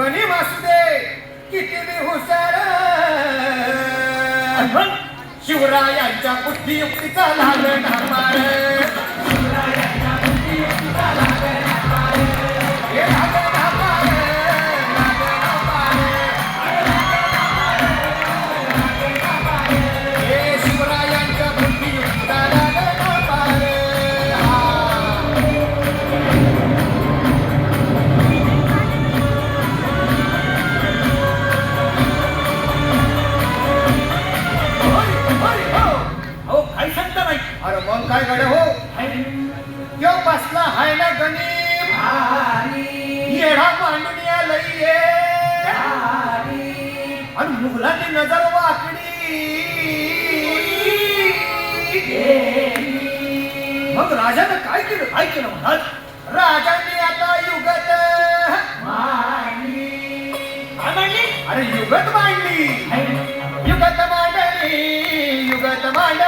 असू दे किती मी हुशार. शिवरायांच्या बुद्धियुक्तीचा लागण काय गड्या हो? त्यो बसला हाय ना गणित. येढा मांडून ये. आणि मुघलांनी नजर वाकडी. मग राजानं काय केलं? काय केलं महाराज? राजांनी आता युगत मांडली. अरे युगत मांडली. युगत मांडली युगत मांडली.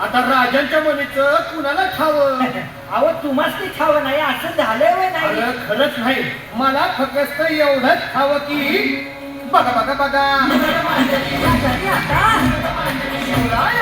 आता राजांच्या मनीचं कुणाला ठावं अहो तुम्हाच ते ठाव नाही असं झालंय वय नाही. अरे खरंच नाही. मला फक्त एवढंच ठावं की बघा बघा बघा. राजांनी